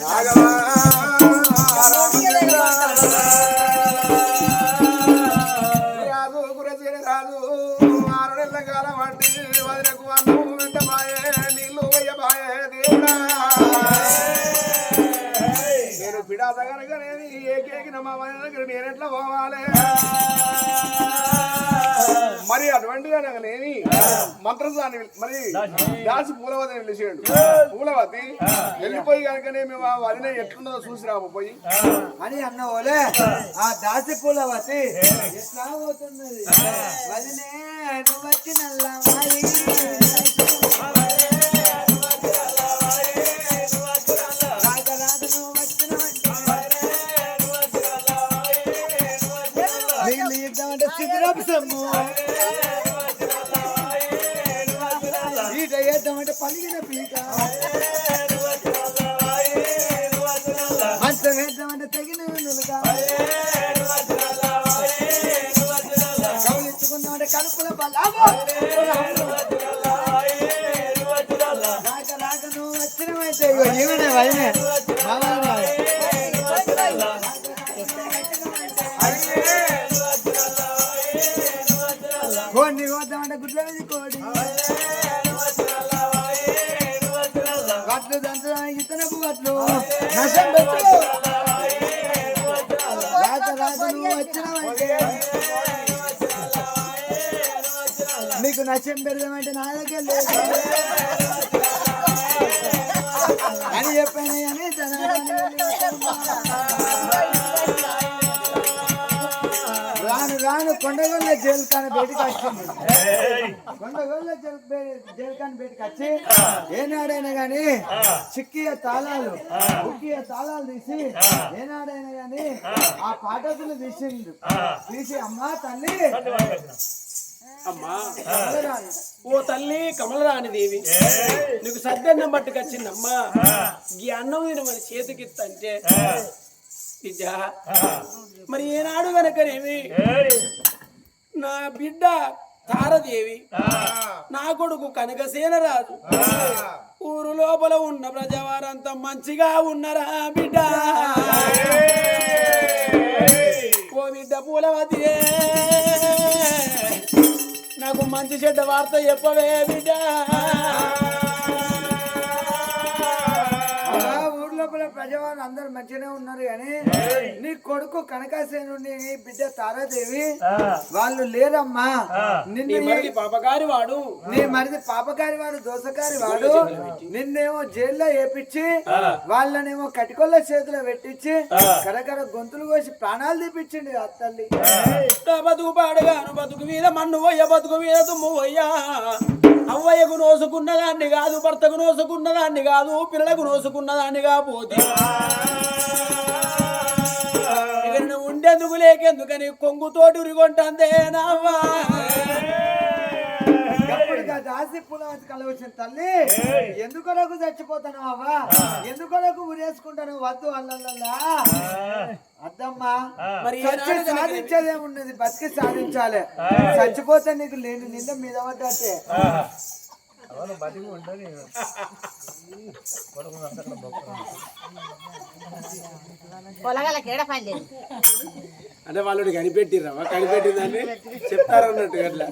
రాఘవా రాజు. గురజీన వదిలకు నీళ్ళు నేను నేను ఎట్లా పోవాలి మరి అటువంటి అనగనేమి మంత్రసాన్ని మరి దాసి. పూలవతిని పిలిచాడు పూలవతి వెళ్ళిపోయి కనుకనేమి మా వదిన ఎట్లున్నదో చూసి రాము పోయి అని అన్న ఓలే ఆ దాసి పూలవతి ఎట్లా పోతున్నది? వదినే నువ్వు రాక రాక నువ్వు వచ్చినవైతే ఇగో ఈమెనే వైనే మామయ్య నీకు పెడదామంటే నా దగ్గర లేదు. అని చెప్పాను కానీ రాను రాను కొండగొల్ల జైలుకాని బయటకు వచ్చింది కొండగొల్ల జైలుకాని బయటకు వచ్చి ఏనాడైనా కానీ చిక్కియ తాళాలు ఉక్కియ తాళాలు తీసి ఏనాడైనా కానీ ఆ పాఠకులు తీసిండు. తీసి అమ్మా తల్లి అమ్మా. ఓ తల్లి కమలరాని దేవి. నీకు సద్దన్నం పట్టుకొచ్చిందమ్మా ఈ అన్నం తినమని చేతికిత్తంటే. బిడ్డ మరి ఏనాడు గనకనేమి నా బిడ్డ తారదేవి. నా కొడుకు కనకసేన రాజు. ఊరు లోపల ఉన్న ప్రజవారంతా మంచిగా ఉన్నరా బిడ్డ? ఓ బిడ్డ పూలవతి నాకు మంచి చెడ్డ వార్త చెప్పవే బిడ్డ. ప్రజవారు అందరు మంచిగానే ఉన్నారు కానీ నీ కొడుకు కనకాసేనుడి నీ బిడ్డ తారాదేవి వాళ్ళు లేరమ్మా. నిన్ను మరిది పాపగారి వాడు. నీ మరిది పాపకారి వాడు దోసకారి వాడు నిన్నేమో జైల్లో వేపించి వాళ్ళనేమో కటికొల్ల చేతిలో పెట్టించి కరకర గొంతులు కోసి ప్రాణాలు తీపిచ్చిండు ఆ తల్లి. బతుకు పాడగాను బతుకు మీద మన్ను పోయ బతుకు మీద తుమ్ము పోయ్యా అవ్వయ్యకు నోసుకున్నదాన్ని కాదు భర్తకు నోసుకున్నదాన్ని కాదు పిల్లలకు నోసుకున్నదాన్ని కాపోతే నువ్వు ఉండేందుకు లేకెందుకని కొంగుతోటి ఉరిగొంటే నావా దాసి పులవతి కలవచ్చిన తల్లి ఎందుకొరకు చచ్చిపోతాను అవ్వా ఎందుకొరకు ఉరేసుకుంటాను వద్దు అల్లల్లా అద్దమ్మా మరి సాధించేదే ఉన్నది బతికి సాధించాలి. చచ్చిపోతే నీకు లేని నింద మీద పడ్డట్టే. కేడ పని లేదు. అంటే వాళ్ళు కనిపెట్టిర్రమ్మా కనిపెట్టిందని చెప్తారన్నట్టు అట్లా.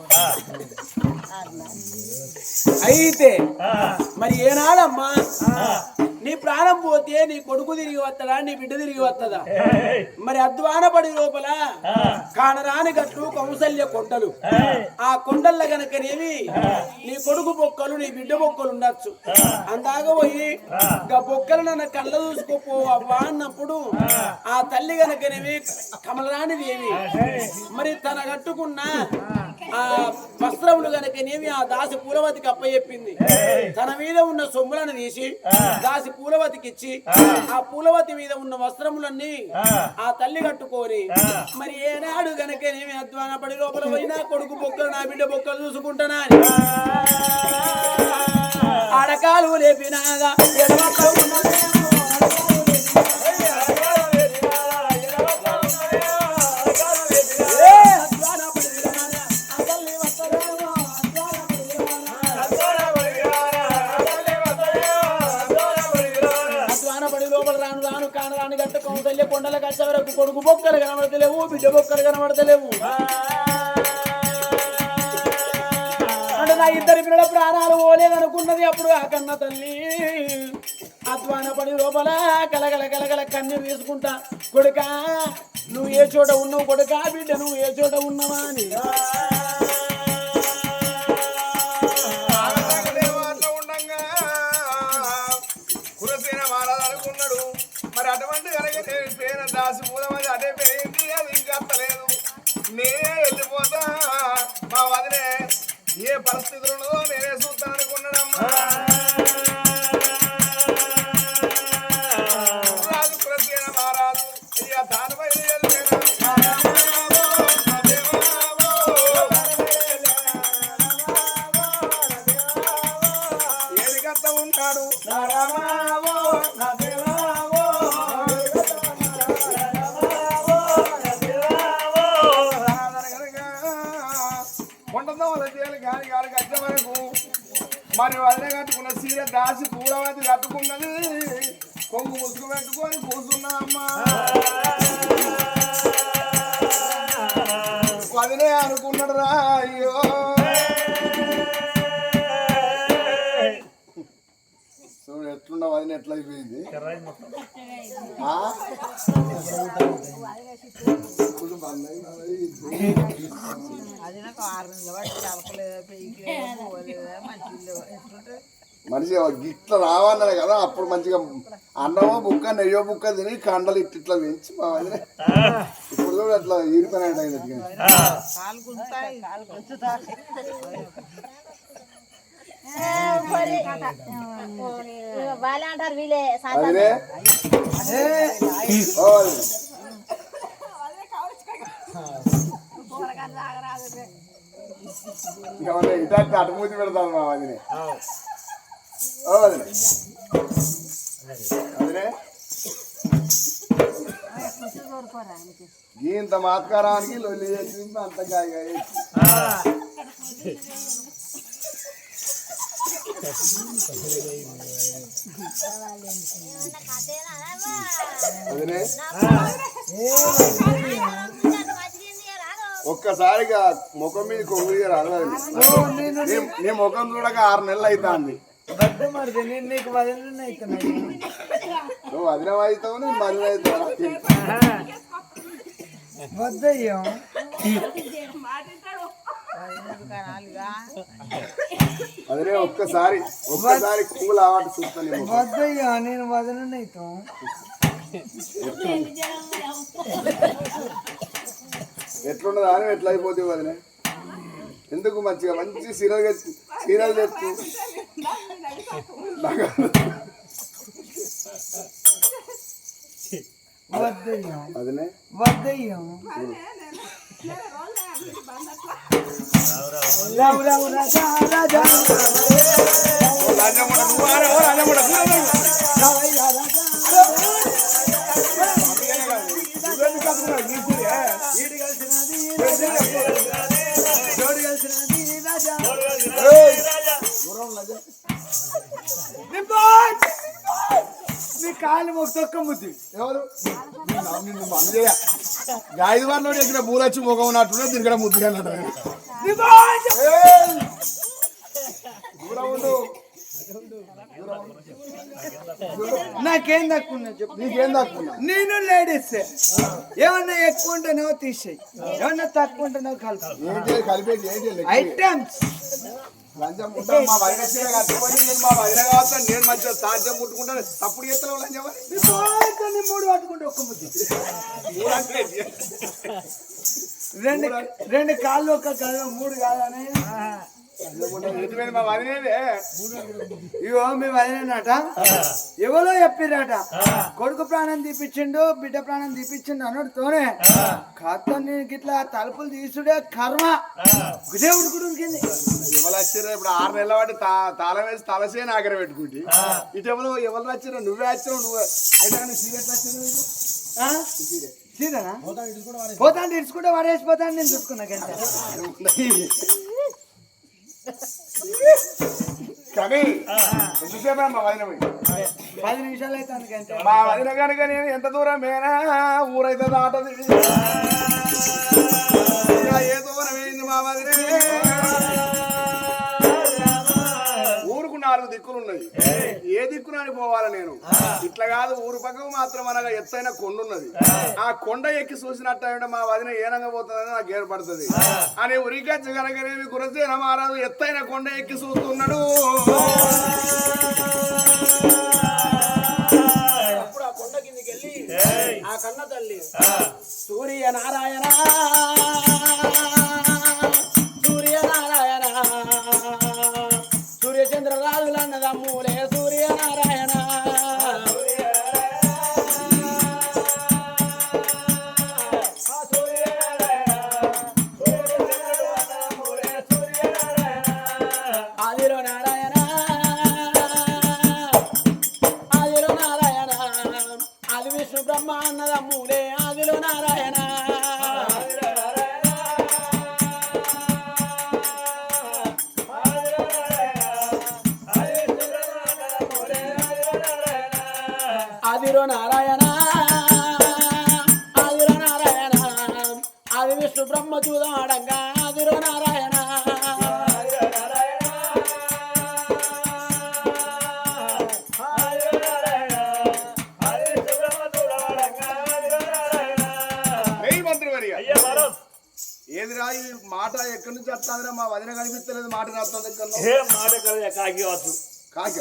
అయితే మరి ఏనాడమ్మా? నీ ప్రాణం పోతే నీ కొడుకు తిరిగి వస్తాడా? నీ బిడ్డ తిరిగి వస్తుందా మరి అధ్వాన పడి లోపల కానరాని గట్లు కౌసల్య కొండలు. ఆ కొండల్ల గనకనేవి నీ కొడుకు బొక్కలు నీ బిడ్డ బొక్కలు ఉండొచ్చు. అందాక పోయి గా బొక్కలు నన్ను కళ్ళ చూసుకోపో అవ్వా అన్నప్పుడు ఆ. తల్లి గనకనేవి కమలరాని దేవి మరి తన కట్టుకున్న ఆ వస్త్రములు గనకనేవి ఆ దాసి పూలవతికి అప్పచెప్పింది. తన మీద ఉన్న సొమ్ములను తీసి దాసి పూలవతికి ఇచ్చి ఆ. పూలవతి మీద ఉన్న వస్త్రములన్నీ ఆ. తల్లి కట్టుకోని మరి ఏనాడు గనకనేమి అధ్వాన పడి లోపల పోయినా కొడుకు బొక్కలు నా బిడ్డ బొక్కలు చూసుకుంటానా అడకాలు లేపినాగా. కౌంటల్య వరకు కొడుకు బొక్కలు కనబడతలేవు బిడ్డ బొక్కలు కనబడతలేవు. అంటే నా ఇద్దరి పిల్లల ప్రాణాలు పోలేదనుకున్నది అప్పుడు ఆ కన్న తల్లి. అధ్వాన పడి లోపల కలగల కలగల కన్నీరు తీసుకుంటా కొడుకా నువ్వు ఏ చోట ఉన్నావు కొడుకా బిడ్డ నువ్వు ఏ చోట ఉన్నావా అని. వెళ్ళిపోతా. మా వదిలే ఏ పరిస్థితులు ఉన్నదో నేనే చూస్తాను అనుకున్నాడమ్మా మరి వదిలే కట్టుకున్న సీర దాసి పూలవతి కట్టుకున్నది. కొంగు ముసుగు పెట్టుకొని కూర్చున్నదమ్మా వదిలే అనుకున్నాడు రా అయ్యో. చూడు ఎట్లున్న వదిన ఎట్లా మనిషి ఇట్లా రావన్నాడు కదా అప్పుడు మంచిగా అన్నమో బుక్క నెయ్యో బుక్క తిని కండలు ఇట్లా ఇట్లా పెంచి మా వదిలే ఇప్పుడు కూడా అట్లా ఈరిపోయినట్టు అయినట్టుగా వాళ్ళే అంటారు వీళ్ళే ఓ అటుమూతి పెడతాను మా వదినే. ఓ వదినే. వదినే. ఇంత మాత్కారానికి లొల్లి చేసింది అంత గాయ అదే ఒక్కసారిగా ముఖం మీద కొంగుడిగా రాదు నీ నీ ముఖం చూడక ఆరు నెలలు అవుతుంది నువ్వు వదిన అవుతావు నేను మదిన అవుతావు వద్దయ్యో అదే ఒక్కసారి ఒక్కసారి కొంగులు ఆవాట చూస్తాను. వద్దయ్యో నేను వదిలిన అవుతాం ఎట్లున్నదా అని ఎట్లా అయిపోతావు వదిన ఎందుకు మంచిగా మంచి సీరియల్ సీరియల్ చెప్తూ వద్దయ్యో అదినే వద్దయ్యో రావు రావు రాజా రాజా రావయ్యా రాజా నీ కాలు తొక్క ముద్ది. ఎవరు? నిన్ను ఎక్కిన పూలొచ్చి ముఖం ఉన్నట్టున్నా దీని కూడా ముద్దుగా అన్నట్టు నాకేం చెప్పు. నీకేం తక్కువ నేను లేడీస్. ఏమన్నా ఎక్కువ ఉంటేనో తీసేయి. ఏమన్నా తక్కువ ఉంటేనో కలుపు? ఐటమ్స్ లంచం ఉంటా మా చీర కట్టుకొని నేను మా కావచ్చా? నేను మంచిగా సాధ్యం ముట్టుకుంటాను తప్పుడు చేస్తాను లంచం అని. మూడు పట్టుకుంటే ఒక్క ముద్దు. రెండు రెండు కాళ్ళు ఒక్క కాళ్ళు మూడు కాదని ఇగో మీ వదిలేనట ఎవరో చెప్పిరట కొడుకు ప్రాణం తీపిచ్చిండు బిడ్డ ప్రాణం తీపిచ్చిండు అన్నట్టుతోనే కాతో నేను ఇట్లా తలుపులు తీసుడే కర్మ. గుదే ఉడుకుడు ఉడికింది. ఎవరు వచ్చారు ఇప్పుడు ఆరు నెలల వాటి తా- తాళం వేసి తలసే నాగర పెట్టుకుంటే. ఇటు ఎవరు ఎవరు వచ్చారు నువ్వే వచ్చావు నువ్వు. అయితే కానీ సీరియస్ ఆ? సీదనా పోతాను ఇడుచుకుంటే వాడేసిపోతాను నేను చూసుకున్నా గంట కానీ ఎంతసేపు మా వదిన పది నిమిషాలు అయితే అందుకంటే మా వదిన కనుక నేను ఎంత దూరం మేనా ఊరైతే దాటది. ఇంకా ఏ దూరం ఏంది మా వదిన? నాలుగు దిక్కులు ఉన్నాయి ఏ దిక్కునని పోవాలి నేను? ఇట్లా కాదు ఊరు పక్కకు మాత్రం అనగా ఎత్తైన కొండ ఉన్నది ఆ కొండ ఎక్కి చూసినట్టు మా వదిన ఏనంగా పోతుందని నాకు ఏర్పడుతుంది. అని ఉరికచ్చి కనుకనేమి కురసేన మహారాజు ఎత్తైన కొండ ఎక్కి చూస్తున్నాడు. అప్పుడు ఆ కొండ కిందికి వెళ్ళి ఆ కన్న తల్లి సూర్య నారాయణ ఆది విష్ణు బ్రహ్మ చూదాడంగా ఆదిలో నారాయణ ఏదిరా ఈ మాట ఎక్కడి నుంచి వస్తుందిరా? మా వదిన కనిపిస్తలేదు మాట రాస్తుంది ఎక్కడ కాకి వచ్చు కాక?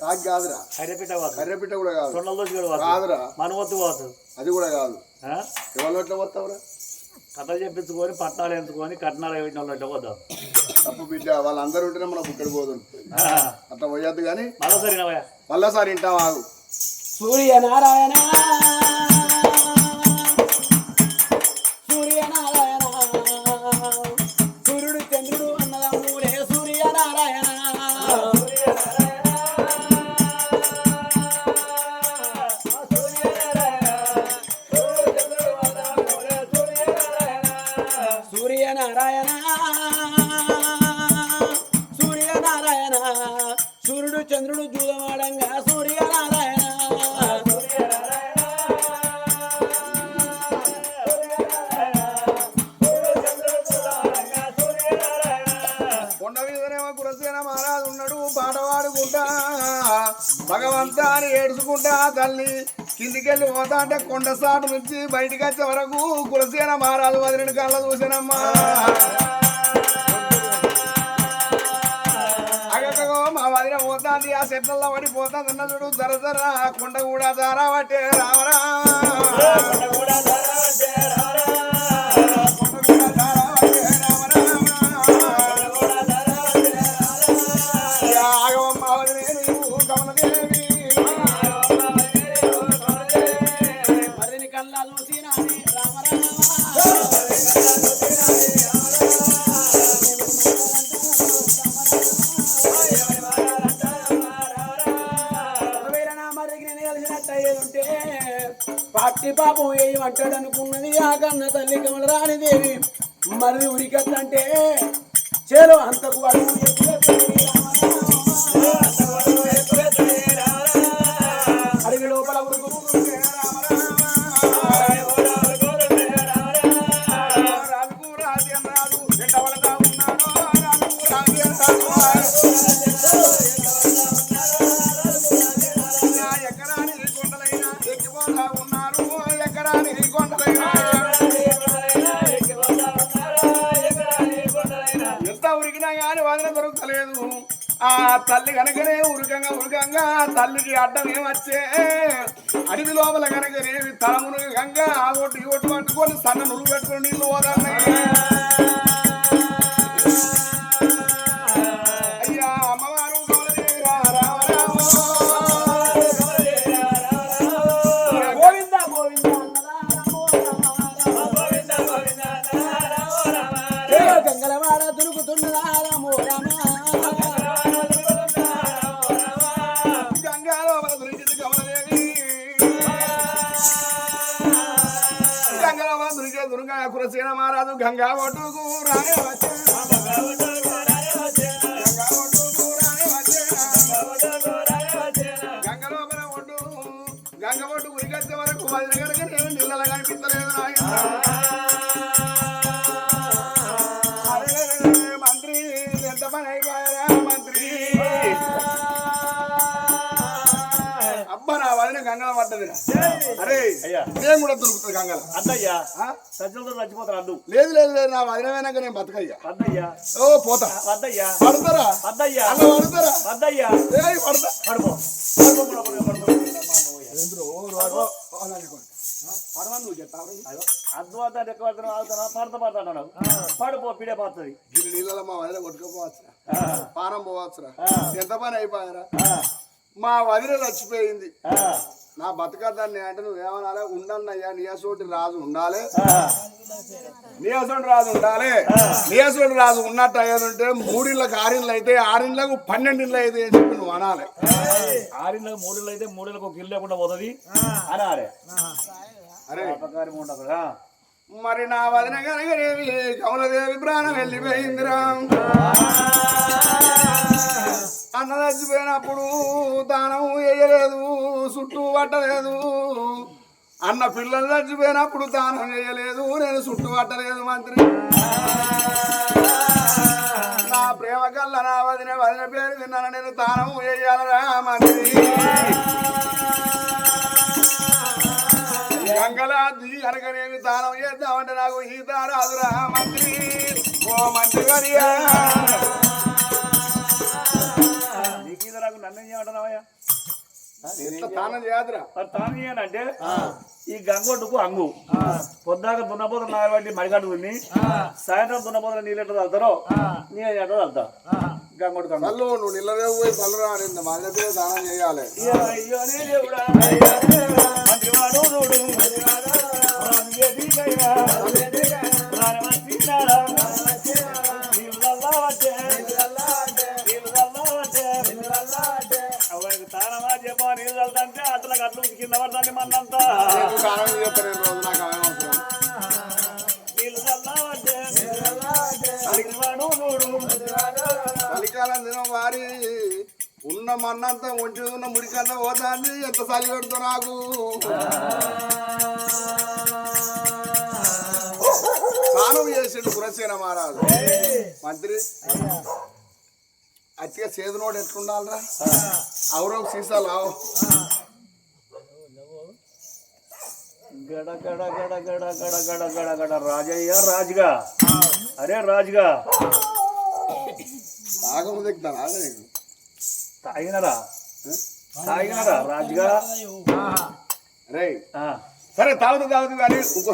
కాకి కాదురా. కర్రెపిట్ట వచ్చు కర్రెపిట్ట కూడా కాదు. కాదురా. మనవత్తు వచ్చు అది కూడా కాదు. ఎవరి నోట్లో పోతావురా? కథలు చెప్పించుకొని పట్టాలు ఎంచుకొని కట్నాలు పెట్టిన వాళ్ళు పోదాం తప్పు బిడ్డ వాళ్ళందరూ ఉంటేనే మనం బుక్కడి పోదు అట్లా పోయొద్దు కానీ మళ్ళీ సరే మళ్ళాసారి వింటాం ఆగు. సూర్య నారాయణ సూర్యుడు చంద్రుడు జూదమాడంగా సూర్య నారాయణ కొండ మహారాజు ఉన్నాడు పాటవాడుకుంటా భగవంతా అని ఏడుచుకుంటా తల్లి కిందికెళ్ళి పోతా అంటే కొండ సాటు నుంచి బయటికి వచ్చే వరకు కులసేన మహారాజు వదిలిన కళ్ళ చూసానమ్మా. అగగో పోతాంది ఆ చెట్లలో పడిపోతాంది అన్న చూడు జర జర కొండ కూడా జారా పట్టే రావరా. అంటాడు అనుకున్నది ఆ కన్న తల్లి కమల రాణిదేవి మరి ఉరికట్లంటే చేలో అంతకు అడుగు ఎంత ఉరికినా కానీ వాదన దొరకలేదు. ఆ తల్లి కనుకనే ఉరకంగా ఉరకంగా తల్లికి అడ్డం ఏమొచ్చే? అడవి లోపల కనుకనేవి తలమును గంగా ఆ ఒట్టు ఈ ఒట్టు పట్టుకొని సన్న నువ్వు పెట్టుకొని నీళ్ళు పోదాన్నయ్యా భీమసేన మహారాజు గంగా ఒట్టుకు రానే వచ్చాను గంగ ఒడ్డు గంగ ఒడ్డు వరకు పది దగ్గర అరే. నేను కూడా దొరుకుతుంది గంగల? అద్దయ్యా ఆ? సజ్జలతో చచ్చిపోతారు అడ్డు లేదు లేదు లేదు నా వదిన వెనక నేను బతకయ్యా. వద్దయ్యా ఓ పోతా. వద్దయ్యా పడతారా? వద్దయ్యా అన్న పడతారా? వద్దయ్యా ఏయ్ పడతా. పడుకో. పడుకో పడుకో పడుకో అద్దు వద్ద ఎక్కువ ఆగుతానా పడతా పడతాను పడిపో పిడే పోతుంది. గిన్నె నీళ్ళలో మా వదిన కొట్టుకోపోవచ్చురా. పానం పోవచ్చురా. ఎంత పని అయిపోయారా? మా వదిన చచ్చిపోయింది. నా బతకద్దాన్ని అంటే నువ్వేమనాలి ఉండన్నయ్యా నియసోటి రాజు ఉండాలి. నియసోటి రాజు ఉండాలి. నియసోటి రాజు ఉన్నట్టు అయ్యేది ఉంటే మూడిళ్ళకి ఆరింళ్ళు అయితే ఆరింళ్ళకు పన్నెండిళ్ళు అయితే అని చెప్పి నువ్వు అనాలి. ఆరింళ్ళకి మూడుళ్ళు అయితే మూడుళ్ళకి ఒక ఇల్లు లేకుండా పోతుంది. అనాలే. అరే. మరి నా వదిన కనుకనేవి కమలదేవి ప్రాణం వెళ్ళిపోయిందిరా. అన్న చచ్చిపోయినప్పుడు దానం వేయలేదు చుట్టూ పట్టలేదు. అన్న పిల్లలు చచ్చిపోయినప్పుడు దానం చేయలేదు నేను చుట్టూ పట్టలేదు మంత్రి. నా ప్రేమ కల్ల నా వదిన వదిన పేరు విన్నాను నేను దానం వేయాలరా మంత్రి. గంగలాది అనగనేమి దానం చేద్దామంటే నాకు ఈత రాదురా మంత్రి. ఓ మంత్రి గారియా నాకు నన్ను ఏమంటున్నావయ్యా తానం ఈ గంగొడ్డుకు అంగు. పొద్దాక దున్నపోతులు నాగబట్టి మడిగట్టుకుని సాయంత్రం దున్నపోతు నీళ్ళు తగ్గుతారో నేను ఎట్లా వెళ్తా గంగొడ్డు నువ్వు నిల్లరే పోయి పల్లరా అని చేయాలి మంత్రివాడు చూడు చలికాలం దినం వారి ఉన్న మన్నంతా ఉంచి ఉన్న మురికంతా పోతాంది ఎంత చలి పెడుతూ నాకు. స్నానం చేసిండు కురసేన మహారాజు. మంత్రి అతిగా చేదునోడు ఎట్లుండాలరా? అవురో సీసాలు గడ గడ గడ గడ గడ గడ గడ గడ. రాజయ్య రాజుగా. అరే రాజుగా. నీకు. తాగినరా? తాగినరా రాజుగా? రే సరే తాగుతూ తాగుతూ కానీ ఇంకో